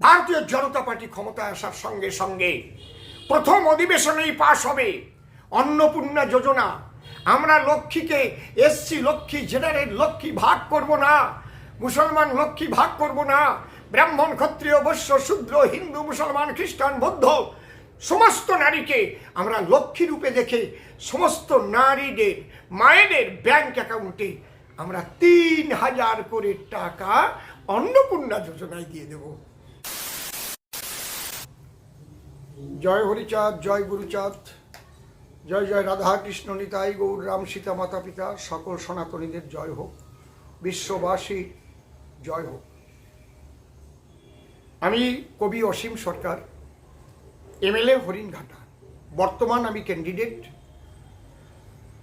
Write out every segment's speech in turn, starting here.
ভারতীয় জনতা পার্টি ক্ষমতায় আসার সঙ্গে সঙ্গে প্রথম অধিবেশনেই পাশ হবে অন্নপূর্ণা যোজনা। আমরা লক্ষ্মীকে এসসি লক্ষ্মী জেনারেল লক্ষ্মী ভাগ করব না, মুসলমান লক্ষ্মী ভাগ করব না, ব্রাহ্মণ, ক্ষত্রিয়, বৈশ্য শূদ্র হিন্দু, মুসলমান, খ্রিস্টান, বৌদ্ধ, সমস্ত নারীকে আমরা লক্ষ্মী রূপে দেখে সমস্ত নারীদের, মায়েদের ব্যাংক অ্যাকাউন্টে আমরা তিন হাজার করে টাকা অন্নপূর্ণা যোজনায় দিয়ে দেবো। জয় হরিচাঁদ, জয় গুরুচাঁদ, জয় জয় রাধা কৃষ্ণ নিতাই গৌর রাম সীতা মাতা পিতা, সকল সনাতনীদের জয় হোক, বিশ্ববাসী জয় হোক। আমি কবি অসীম সরকার এমএলএ হরিণঘাটা বর্তমান আমি ক্যান্ডিডেট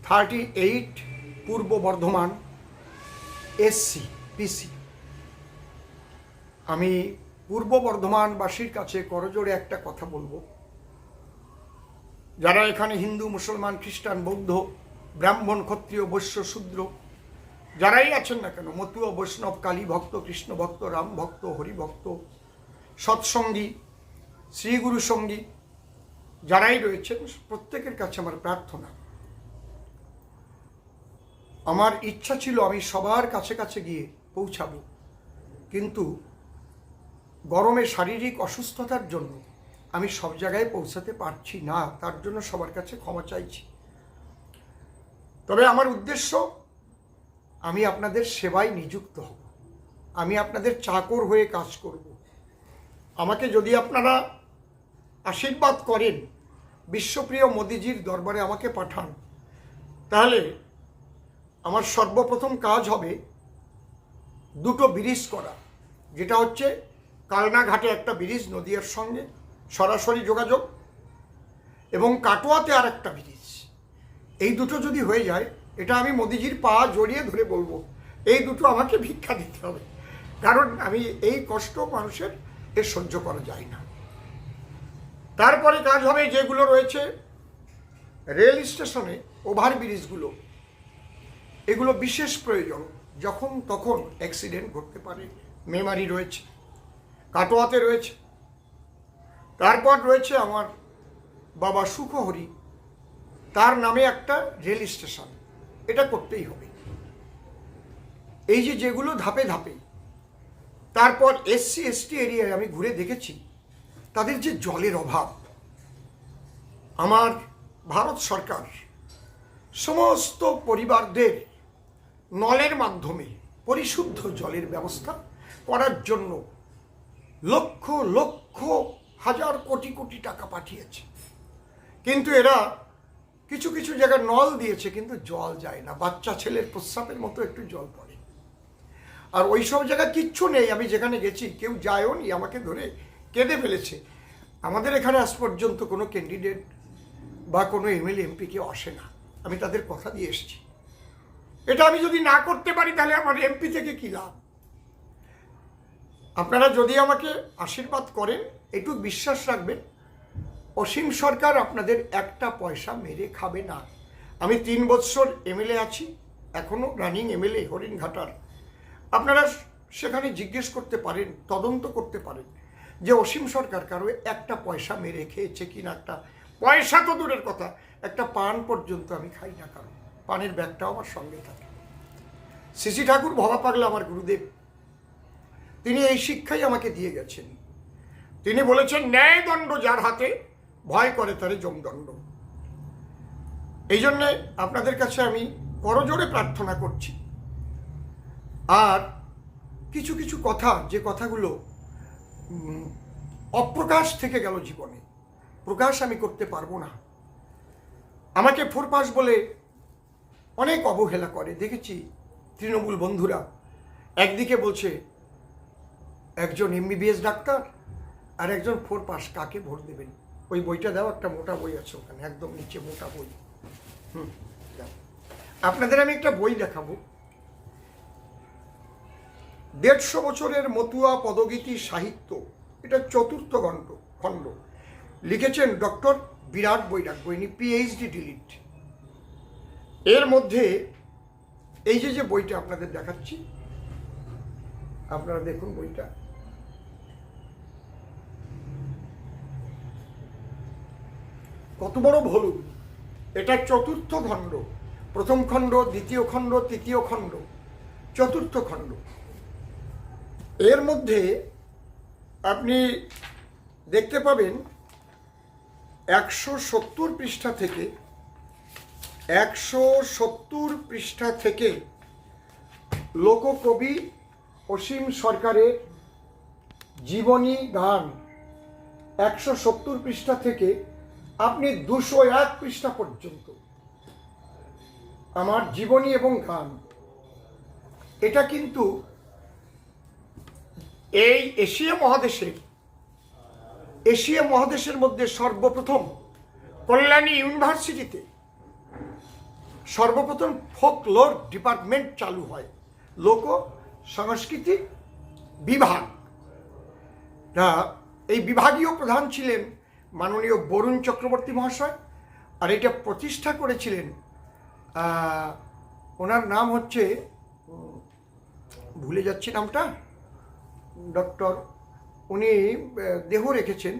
থার্টি এইট পূর্ব বর্ধমান এসসি পিসি আমি পূর্ব বর্ধমানবাসীর কাছে করজোড়ে একটা কথা বলব। যারা এখানে হিন্দু, মুসলমান, খ্রিস্টান, বৌদ্ধ, ব্রাহ্মণ, ক্ষত্রিয়, বৈশ্য, শূদ্র, যারাই আছেন না কেন, মতুয়া, বৈষ্ণব, কালী ভক্ত, কৃষ্ণ ভক্ত, রাম ভক্ত, হরি ভক্ত, সৎসঙ্গী, শ্রীগুরু সঙ্গী, যারাই রয়েছেন, প্রত্যেকের কাছে আমার প্রার্থনা। আমার ইচ্ছা ছিল আমি সবার কাছে কাছে গিয়ে পৌঁছাবো, কিন্তু গরমে শারীরিক অসুস্থতার জন্য আমি সব জায়গায় পৌঁছাতে পারছি না, তার জন্য সবার কাছে ক্ষমা চাইছি। তবে আমার উদ্দেশ্য, আমি আপনাদের সেবায় নিযুক্ত হব। আমি আপনাদের চাকর হয়ে কাজ করব। আমাকে যদি আপনারা আশীর্বাদ করেন, বিশ্বপ্রিয় মোদিজির দরবারে আমাকে পাঠান, তাহলে আমার সর্বপ্রথম কাজ হবে দুটো ব্রিজ করা, যেটা হচ্ছে কালনাঘাটে একটা ব্রিজ নদীয়ার সঙ্গে সরাসরি যোগাযোগ এবং কাটোয়াতে আর একটা ব্রিজ। এই দুটো যদি হয়ে যায়, এটা আমি মোদিজির পা জড়িয়ে ধরে বলব, এই দুটো আমাকে ভিক্ষা দিতে হবে। কারণ আমি এই কষ্ট মানুষের, এ সহ্য করা যায় না। তারপরে কাজ হবে যেগুলো রয়েছে, রেল স্টেশনে ওভার ব্রিজগুলো। এগুলো বিশেষ প্রয়োজন, যখন তখন অ্যাক্সিডেন্ট ঘটতে পারে, মেমারি রয়েছে। কাটোয়াতে রয়েছে। তারপর রয়েছে আমার বাবা সুখহরি। তার নামে একটা রেল স্টেশন। এটা করতেই হবে। এই যে যেগুলো ধাপে ধাপে, তারপর এসসি এসটি এরিয়ায় আমি ঘুরে দেখেছি, তাদের যে জলের অভাব, আমার ভারত সরকার সমস্ত পরিবারদের নলের মাধ্যমে পরিশুদ্ধ জলের ব্যবস্থা করার জন্য লক্ষ লক্ষ, হাজার কোটি কোটি টাকা পাঠিয়েছে। কিন্তু এরা কিছু কিছু জায়গায় নল দিয়েছে, কিন্তু জল যায় না। বাচ্চা ছেলের প্রস্রাবের মতো একটু জল পড়ে। আর ওই সব জায়গায় কিচ্ছু নেই। আমি যেখানে গেছি, কেউ যায়ও নি। আমাকে ধরে কেঁদে ফেলেছে। আমাদের এখানে আজ পর্যন্ত কোনো ক্যান্ডিডেট বা কোনো এমএলএ এমপি কেউ আসে না। আমি তাদের কথা দিয়ে এসেছি। এটা আমি যদি না করতে পারি, তাহলে আমার এমপি থেকে কী লাভ? আপনারা যদি আমাকে আশীর্বাদ করেন, একটু বিশ্বাস রাখবেন, অসীম সরকার আপনাদের একটা পয়সা মেরে খাবে না। আমি তিন বৎসর এমএলএ আছি এখনও রানিং এমএলএ হরিণঘাটার। আপনারা সেখানে জিজ্ঞেস করতে পারেন, তদন্ত করতে পারেন যে অসীম সরকার কারও একটা পয়সা মেরে খেয়েছে কি না একটা। পয়সা তো দূরের কথা, একটা পান পর্যন্ত আমি খাই না কারণ পানের ব্যাগটাও আমার সঙ্গে থাকে। শিশি ঠাকুর, ভবা পাগলা আমার গুরুদেব তিনি এই শিক্ষাই আমাকে দিয়ে গেছেন। তিনি বলেছেন ন্যায়দণ্ড যার হাতে, ভয় করে তারে জমদণ্ড এই জন্যে আপনাদের কাছে আমি করজোড়ে প্রার্থনা করছি। আর কিছু কিছু কথা, যে কথাগুলো অপ্রকাশ থেকে গেল জীবনে, প্রকাশ আমি করতে পারব না। আমাকে ফোরপাস বলে অনেক অবহেলা করে। দেখেছি তৃণমূল বন্ধুরা একদিকে বলছে একজন এমবিবিএস ডাক্তার আর একজন ফোর পাস কাকে ভোট দেবেন? ওই বইটা দাও, একটা মোটা বই আছে ওখানে, একদম নিচে মোটা বই। হুম আপনাদের আমি একটা বই দেখাবো। দেড়শো বছরের মতুয়া পদগীতি সাহিত্য, এটা চতুর্থ খণ্ড খণ্ড। লিখেছেন ডক্টর বিরাট বৈরাগ বইনি পিএইচডি ডিলিট এর মধ্যে এই যে যে বইটা আপনাদের দেখাচ্ছি, আপনারা দেখুন বইটা। কত বড় ভুলুম এটা চতুর্থ খণ্ড। প্রথম খণ্ড, দ্বিতীয় খণ্ড, তৃতীয় খণ্ড। চতুর্থ খণ্ড। এর মধ্যে আপনি দেখতে পাবেন একশো সত্তর পৃষ্ঠা থেকে, একশো সত্তর পৃষ্ঠা থেকে লোককবি অসীম সরকারের জীবনী গান একশো সত্তর পৃষ্ঠা থেকে আপনি দুশো এক পৃষ্ঠা পর্যন্ত আমার জীবনী এবং গান, এটা কিন্তু এই এশিয়া মহাদেশের এশিয়া মহাদেশের মধ্যে সর্বপ্রথম কল্যাণী ইউনিভার্সিটিতে সর্বপ্রথম ফোকলোর ডিপার্টমেন্ট চালু হয়। লোক সংস্কৃতি বিভাগ। এই বিভাগীয় প্রধান ছিলেন মাননীয় বরুণ চক্রবর্তী মহাশয়, আর এটা প্রতিষ্ঠা করেছিলেন ওনার নাম হচ্ছে, ভুলে যাচ্ছি নামটা, ডক্টর, উনি দেহ রেখেছেন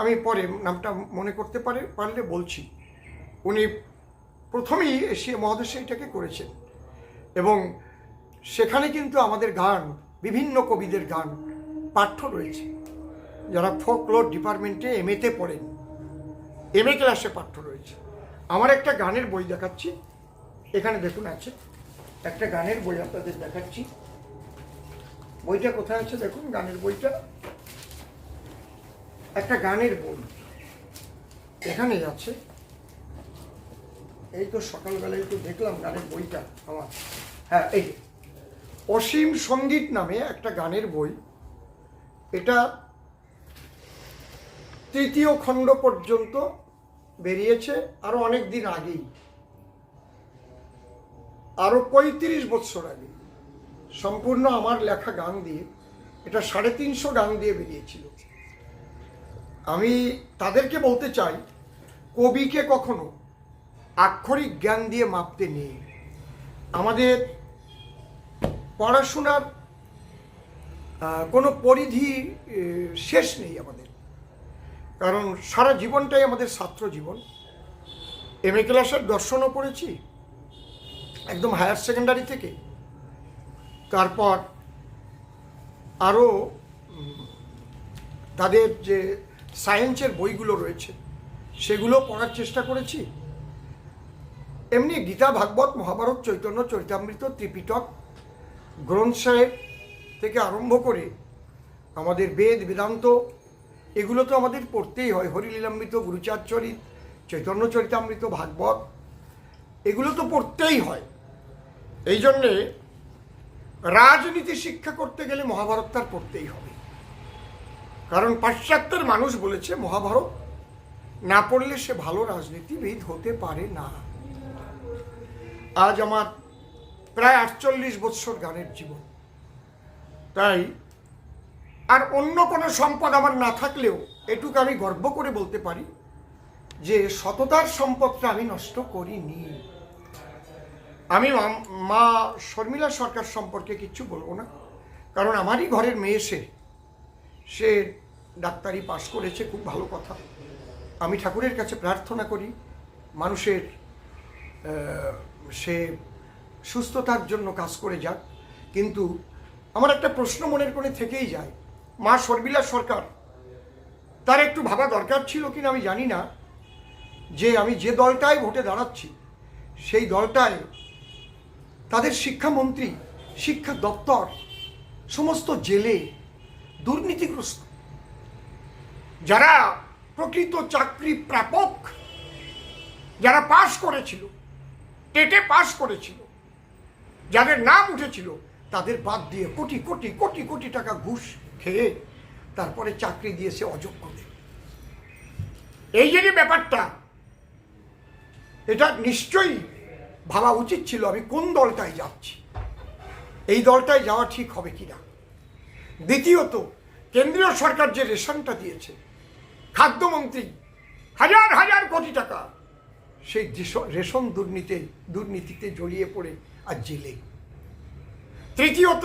আমি পরে নামটা মনে করতে পারে, পারলে বলছি। উনি প্রথমেই এশিয়া মহাদেশে এটাকে করেছেন, এবং সেখানে কিন্তু আমাদের গান, বিভিন্ন কবিদের গান, পাঠ্য রয়েছে। যারা ফোকলোর ডিপার্টমেন্টে এম এতে পড়েন এম এ ক্লাসে পাঠ্য রয়েছে। আমার একটা গানের বই দেখাচ্ছি। এখানে দেখুন আছে, একটা গানের বই আপনাদের দেখাচ্ছি। বইটা কোথায় আছে দেখুন, গানের বইটা। একটা গানের বই। এখানে আছে। এই তো সকালবেলায় তো দেখলাম গানের বইটা আমার। হ্যাঁ এই অসীম সংগীত নামে একটা গানের বই। এটা তৃতীয় খণ্ড পর্যন্ত বেরিয়েছে আরও অনেক দিন আগেই। আরও পঁয়ত্রিশ বছর আগে। সম্পূর্ণ আমার লেখা গান দিয়ে, এটা সাড়ে তিনশো গান দিয়ে বেরিয়েছিল। আমি তাদেরকে বলতে চাই, কবিকে কখনো আক্ষরিক জ্ঞান দিয়ে মাপতে নেই। আমাদের পড়াশোনার কোনো পরিধি শেষ নেই আমাদের। কারণ সারা জীবনটাই আমাদের ছাত্র জীবন। এম এ ক্লাসের দর্শনও পড়েছি একদম হায়ার সেকেন্ডারি থেকে। তারপর আরও তাদের যে সায়েন্সের বইগুলো রয়েছে, সেগুলো পড়ার চেষ্টা করেছি। এমনি গীতা, ভাগবত, মহাভারত, চৈতন্য, চরিতামৃত, ত্রিপিটক গ্রন্থ সাহেব থেকে আরম্ভ করে আমাদের বেদ, বেদান্ত এগুলো তো আমাদের পড়তেই হয়। হরিলীলামৃত গুরুচার্যরিত চৈতন্য চরিতামৃত ভাগবত, এগুলো তো পড়তেই হয়। এই জন্যে রাজনীতি শিক্ষা করতে গেলে মহাভারত তার পড়তেই হবে। কারণ পাশ্চাত্যের মানুষ বলেছে, মহাভারত না পড়লে সে ভালো রাজনীতিবিদ হতে পারে না। আজ আমার প্রায় আটচল্লিশ বৎসর গানের জীবন। তাই আর অন্য কোনো সম্পদ আমার না থাকলেও এটুকু আমি গর্ব করে বলতে পারি যে সততার সম্পদটা আমি নষ্ট করিনি। আমি মা- শর্মিলা সরকার সম্পর্কে কিচ্ছু বলব না। কারণ আমারই ঘরের মেয়ে সে। সে ডাক্তারি পাশ করেছে, খুব ভালো কথা। আমি ঠাকুরের কাছে প্রার্থনা করি, মানুষের সে সুস্থতার জন্য কাজ করে যাক। কিন্তু আমার একটা প্রশ্ন মনের করে থেকেই যায় মা শর্মিলা সরকার। তার একটু ভাবা দরকার ছিল কিনা আমি জানি না। যে আমি যে দলটায় ভোটে দাঁড়াচ্ছি, সেই দলটায় তাদের শিক্ষামন্ত্রী, শিক্ষা দপ্তর, সমস্ত জেলে দুর্নীতিগ্রস্ত। যারা প্রকৃত চাকরি প্রাপক, যারা পাশ করেছিল, টেটে পাশ করেছিল, যাদের নাম উঠেছিল, তাদের বাদ দিয়ে কোটি কোটি কোটি কোটি টাকা ঘুষ খেয়ে তারপরে চাকরি দিয়েছে অযোগ্যদের এই যে ব্যাপারটা, এটা নিশ্চয়ই ভাবা উচিত ছিল আমি কোন দলটায় যাচ্ছি। এই দলটায় যাওয়া ঠিক হবে কিনা? দ্বিতীয়ত, কেন্দ্রীয় সরকার যে রেশনটা দিয়েছে, খাদ্যমন্ত্রী হাজার হাজার কোটি টাকা, সেই রেশন দুর্নীতি দুর্নীতিতে জড়িয়ে পড়ে আর জেলে। তৃতীয়ত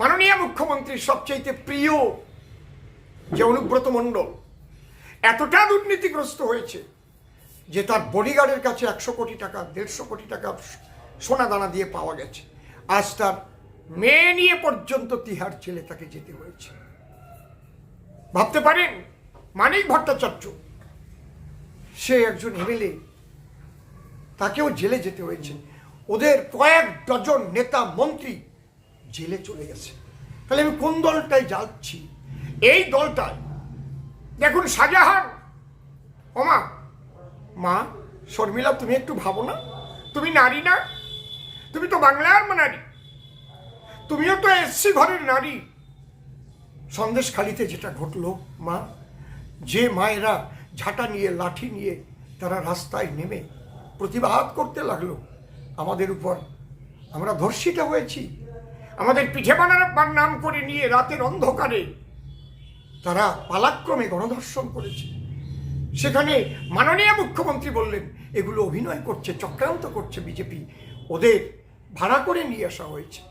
মাননীয় মুখ্যমন্ত্রীর সবচাইতে প্রিয় যে অনুব্রত মণ্ডল এতটা দুর্নীতিগ্রস্ত হয়েছে যে তার বডিগার্ডের কাছে একশো কোটি টাকা, দেড়শো কোটি টাকা সোনা দানা দিয়ে পাওয়া গেছে। আজ তার মেয়ে নিয়ে পর্যন্ত তিহার জেলে তাকে যেতে হয়েছে। ভাবতে পারেন, মানিক ভট্টাচার্য, সে একজন এমএলএ, তাকেও জেলে যেতে হয়েছে। ওদের কয়েক ডজন নেতা মন্ত্রী জেলে চলে গেছে। তাহলে আমি কোন দলটায় যাচ্ছি? এই দলটায়। দেখুন, শাহজাহান। ওমা, মা, শর্মিলা, তুমি একটু ভাবো না। তুমি নারী না? তুমি তো বাংলার নারী তুমিও তো এসছি ঘরের নারী। সন্দেশখালিতে যেটা ঘটলো, মা, যে মায়েরা ঝাঁটা নিয়ে, লাঠি নিয়ে তারা রাস্তায় নেমে প্রতিবাদ করতে লাগল। আমাদের উপর আমরা ধর্ষিতা হয়েছি। আমাদের পিঠে বানাবার নাম করে নিয়ে রাতের অন্ধকারে তারা পালাক্রমে গণধর্ষণ করেছে। সেখানে মাননীয় মুখ্যমন্ত্রী বললেন, এগুলো অভিনয় করছে, চক্রান্ত করছে বিজেপি। ওদের ভাড়া করে নিয়ে আসা হয়েছে।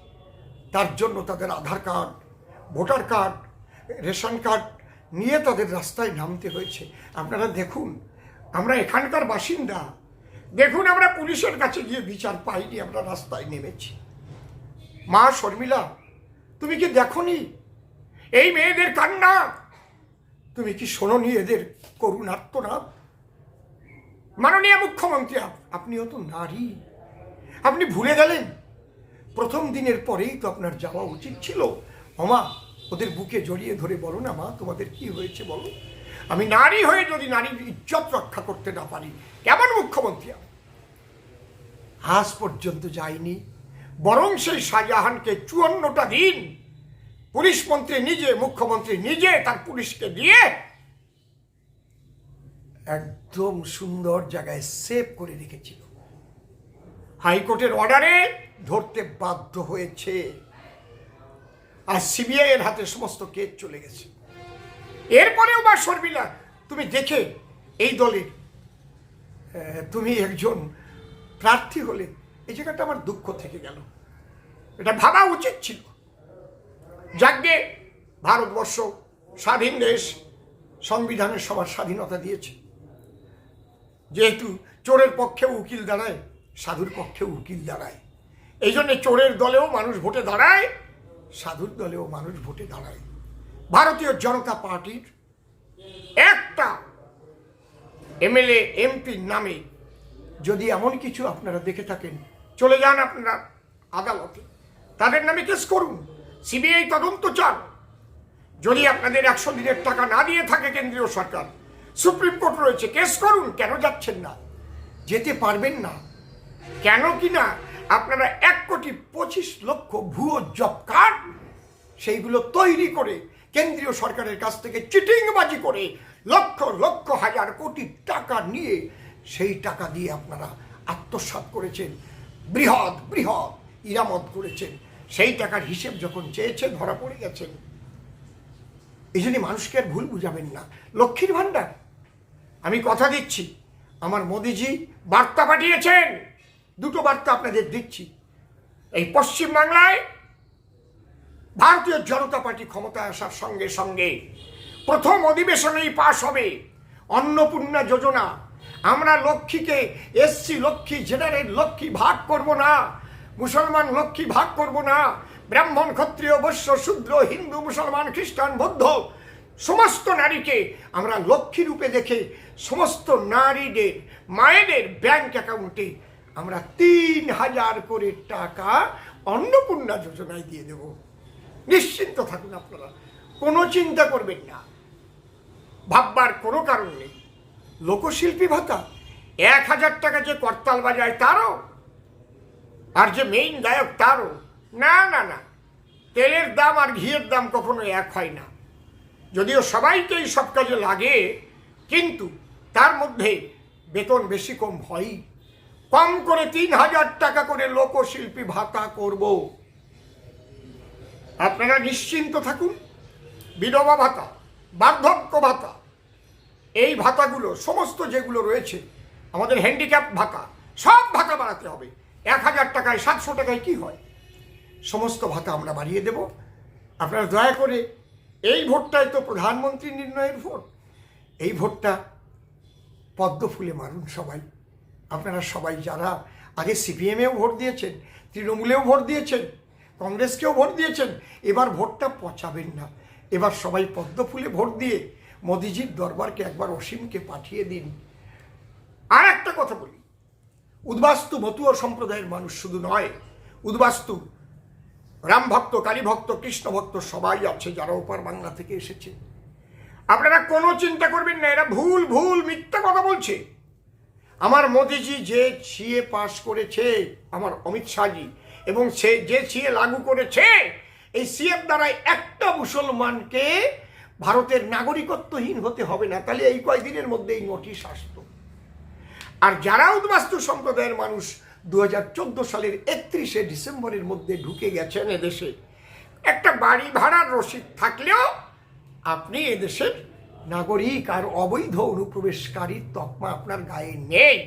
তার জন্য তাদের Aadhaar card, voter card, ration card নিয়ে তাদের রাস্তায় নামতে হয়েছে। আপনারা দেখুন, আমরা এখানকার বাসিন্দা। দেখুন, আমরা পুলিশের কাছে গিয়ে বিচার পাইনি, আমরা রাস্তায় নেমেছি। মা শর্মিলা, তুমি কি দেখনি? এই মেয়েদের কান্না। তুমি কি শোনোনি এদের করুণ আত্মনাদ মাননীয় মুখ্যমন্ত্রী, আপ- আপনিও তো নারী। আপনি ভুলে গেলেন? প্রথম দিনের পরেই তো আপনার যাওয়া উচিত ছিল। অমা ওদের বুকে জড়িয়ে ধরে বলো না মা, তোমাদের কি হয়েছে বলো? আমি নারী হয়ে যদি নারীর ইজ্জত রক্ষা করতে না পারি, কেমন মুখ্যমন্ত্রী? আজ পর্যন্ত যাইনি। বরং সেই শাহজাহানকে চুয়ান্নটা দিন পুলিশ মন্ত্রী নিজে, মুখ্যমন্ত্রী নিজে তার পুলিশকে দিয়ে একদম সুন্দর জায়গায় সেভ করে রেখেছিল। হাইকোর্টের অর্ডারে ধরতে বাধ্য হয়েছে। আর সিবিআই এর হাতে সমস্ত কেস চলে গেছে। এরপরেও বা শর্মিলা, তুমি দেখে এই দলের তুমি একজন প্রার্থী হলে এই জায়গাটা আমার দুঃখ থেকে গেল। এটা ভাবা উচিত ছিল। যাকে ভারতবর্ষ স্বাধীন দেশ সংবিধানের সবার স্বাধীনতা দিয়েছে। যেহেতু চোরের পক্ষেও উকিল দাঁড়ায়, সাধুর পক্ষেও উকিল দাঁড়ায়। এই জন্য চোরের দলেও মানুষ ভোটে দাঁড়ায়, সাধুর দলেও মানুষ ভোটে দাঁড়ায়। ভারতীয় জনতা পার্টির একটা এমএলএ, এমপির নামে যদি এমন কিছু আপনারা দেখে থাকেন চলে যান আপনারা। আদালতে। তাদের নামে কেস করুন। সিবিআই তদন্ত চান। যদি আপনাদের একশো দিনের টাকা না দিয়ে থাকে কেন্দ্রীয় সরকার, সুপ্রিম কোর্ট রয়েছে, কেস করুন, কেন যাচ্ছেন না? যেতে পারবেন না। কেন কি না, আপনারা এক কোটি পঁচিশ লক্ষ ভুয়ো জব কার্ড সেইগুলো তৈরি করে কেন্দ্রীয় সরকারের কাছ থেকে চিটিংবাজি করে লক্ষ লক্ষ হাজার কোটি টাকা নিয়ে সেই টাকা দিয়ে আপনারা আত্মসাৎ করেছেন। বৃহৎ বৃহৎ ইরামত করেছেন। সেই টাকার হিসেব যখন চেয়েছেন, ধরা পড়ে গেছেন। এই জন্য মানুষকে আর ভুল বুঝাবেন না। লক্ষ্মীর ভাণ্ডার। আমি কথা দিচ্ছি। আমার মোদিজি বার্তা পাঠিয়েছেন। দুটো বার্তা আপনাদের দিচ্ছি। এই পশ্চিমবাংলায় ভারতীয় জনতা পার্টি ক্ষমতায় আসার সঙ্গে সঙ্গে প্রথম অধিবেশনেই পাশ হবে অন্নপূর্ণা যোজনা। আমরা লক্ষ্মীকে এসসি লক্ষ্মী জেনারেল, লক্ষ্মী ভাগ করব না। মুসলমান লক্ষ্মী ভাগ করব না। ব্রাহ্মণ, ক্ষত্রিয়, বৈশ্য, শূদ্র, হিন্দু, মুসলমান, খ্রিস্টান, বৌদ্ধ, সমস্ত নারীকে আমরা লক্ষ্মী রূপে দেখে সমস্ত নারীদের, মায়েদের ব্যাংক অ্যাকাউন্টে আমরা তিন হাজার করে টাকা অন্নপূর্ণা যোজনায় দিয়ে দেব। নিশ্চিন্ত থাকুন আপনারা। কোনো চিন্তা করবেন না। ভাববার কোনো কারণ নেই। লোকশিল্পী ভাতা? এক হাজার টাকা যে করতাল বাজায় তারও? আর যে মেইন গায়ক তারও? না না না। তেলের দাম আর ঘিয়ের দাম কখনো এক হয় না। যদিও সবাইকেই সব কাজে লাগে, কিন্তু তার মধ্যে বেতন বেশি কম হয়ই। কম করে তিন হাজার টাকা করে লোকশিল্পী ভাতা করব। আপনারা নিশ্চিন্ত থাকুন। বিধবা ভাতা, বার্ধক্য ভাতা এই ভাতাগুলো, সমস্ত যেগুলো রয়েছে, আমাদের হ্যান্ডিক্যাপ ভাতা, সব ভাতা বাড়াতে হবে। এক হাজার টাকায়, সাতশো টাকায় কি হয়? সমস্ত ভাতা আমরা বাড়িয়ে দেব। আপনারা দয়া করে, এই ভোটটাই তো প্রধানমন্ত্রী নির্ণয়ের ভোট। এই ভোটটা পদ্ম ফুলে মারুন সবাই। আপনারা সবাই যারা আগে সিপিএমেও ভোট দিয়েছেন, তৃণমূলেও ভোট দিয়েছেন, কংগ্রেসকেও ভোট দিয়েছেন, এবার ভোটটা পচাবেন না। এবার সবাই পদ্ম ফুলে ভোট দিয়ে মোদিজির দরবারকে একবার অসীমকে পাঠিয়ে দিন। আর একটা কথা বলি। উদ্বাস্তু মতুয় সম্প্রদায়ের মানুষ শুধু নয়, উদ্বাস্তু রাম ভক্ত, কালী ভক্ত, কৃষ্ণ ভক্ত সবাই আছে যারা ওপার বাংলা থেকে এসেছে। আপনারা কোনো চিন্তা করবেন না, এরা ভুল ভুল, মিথ্যা কথা বলছে। আমার মোদিজি যে ছিয়ে পাশ করেছে, আমার অমিত শাহজি, এবং সে যে ছিয়ে লাগু করেছে, এই সিএর দ্বারাই একটা মুসলমানকে ভারতের নাগরিকত্বহীন হতে হবে না। তাহলে এই কয়দিনের মধ্যে এই নোটিশ আসতো আর যারা উদ্বাস্তু সম্প্রদায়ের মানুষ দু হাজার চোদ্দ সালের একত্রিশে ডিসেম্বরের মধ্যে ঢুকে গেছেন এদেশে, একটা বাড়ি ভাড়ার রসিদ থাকলেও আপনি এদেশের নাগরিক আর অবৈধ অনুপ্রবেশকারীর তকমা আপনার গায়ে নেই।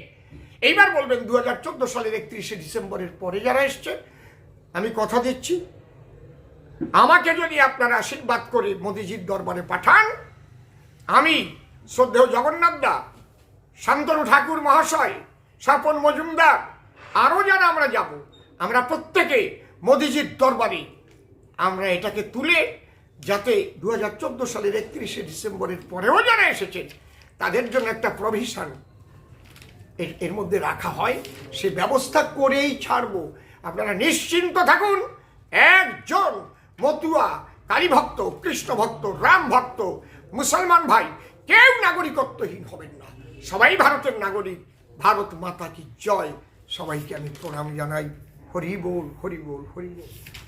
এইবার বলবেন দু হাজার চোদ্দ সালের একত্রিশে ডিসেম্বরের পরে যারা এসছে, আমি কথা দিচ্ছি আমাকে যদি আপনারা আশীর্বাদ করে মোদিজির দরবারে পাঠান, আমি শ্রদ্ধেয় জগন্নাথ দা, শান্তনু ঠাকুর মহাশয়, স্বপন মজুমদার আরও যারা আমরা যাব, আমরা প্রত্যেকে মোদিজির দরবারে আমরা এটাকে তুলে যাতে দু হাজার চোদ্দ সালের একত্রিশে ডিসেম্বরের পরেও যারা এসেছেন, তাদের জন্য একটা প্রভিশন এর এর মধ্যে রাখা হয়। সে ব্যবস্থা করেই ছাড়বো। আপনারা নিশ্চিন্ত থাকুন, একজন মতুয়া, কালী ভক্ত, কৃষ্ণ ভক্ত, রাম ভক্ত, মুসলমান ভাই, কেউ নাগরিকত্বহীন হবেন না। সবাই ভারতের নাগরিক। ভারত মাতা কি জয়? সবাইকে আমি প্রণাম জানাই। হরি বল হরি বল হরি বল।